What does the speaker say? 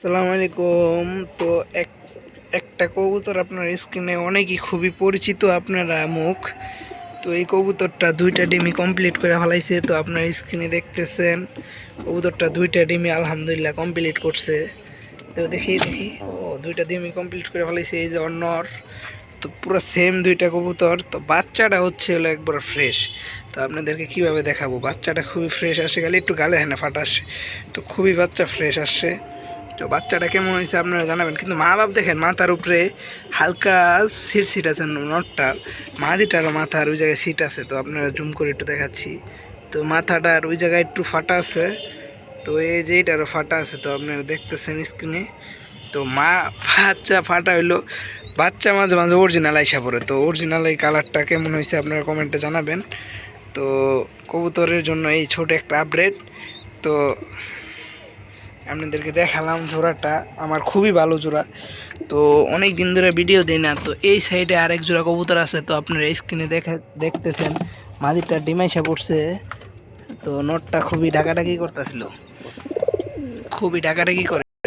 সালাম আলাইকুম। তো এক, একটা কবুতর আপনার স্ক্রিনে অনেকই খুবই পরিচিত আপনারা মুখ। তো এই কবুতরটা দুইটা ডিমি কমপ্লিট করে ফেলাইছে। তো আপনার স্ক্রিনে দেখতেছেন, কবুতরটা দুইটা ডিমি আলহামদুলিল্লাহ কমপ্লিট করছে। তো দেখি দেখি। ও, দুইটা ডিমি কমপ্লিট করে ফেলাইছে। এই যে অন্যর তো পুরো সেম দুইটা কবুতর। তো বাচ্চাটা হচ্ছে হলো একবার ফ্রেশ তো আপনাদেরকে কীভাবে দেখাবো? বাচ্চাটা খুবই ফ্রেশ আসে গেলে একটু গালে হ্যাঁ ফাটা আসে তো খুবই বাচ্চা ফ্রেশ আসছে তো বাচ্চাটা কেমন হয়েছে আপনারা জানাবেন। কিন্তু মা বাপ দেখেন, মাথার উপরে হালকা সিট সিট আছে নটটার মাদিটারও মাথার ওই জায়গায় সিট আছে, তো আপনারা জুম করে একটু দেখাচ্ছি। তো মাথাটার ওই জায়গায় একটু ফাটা আছে, তো এই যে এটারও ফাটা আছে, তো আপনারা দেখতেছেন স্ক্রিনে তো মা, বাচ্চা ফাটা হইল, বাচ্চা মাঝে মাঝে অরিজিনাল আইসা পড়ে। তো অরিজিনাল এই কালারটা কেমন হয়েছে আপনারা কমেন্টে জানাবেন। তো কবুতরের জন্য এই ছোট একটা আপডেট তো আপনাদেরকে দেখালাম জোড়াটা। আমার খুবই ভালো জোড়া। তো অনেক দিন ধরে ভিডিও দিই না, তো এই সাইডে আরেক জোড়া কবুতর আছে, তো আপনারা স্ক্রিনে দেখা, দেখতেছেন। মাদিরটা ডিমাইসা পড়ছে। তো নটটা খুবই ডাকাডাকি করতেছিল। খুবই ডাকাডাকি করে।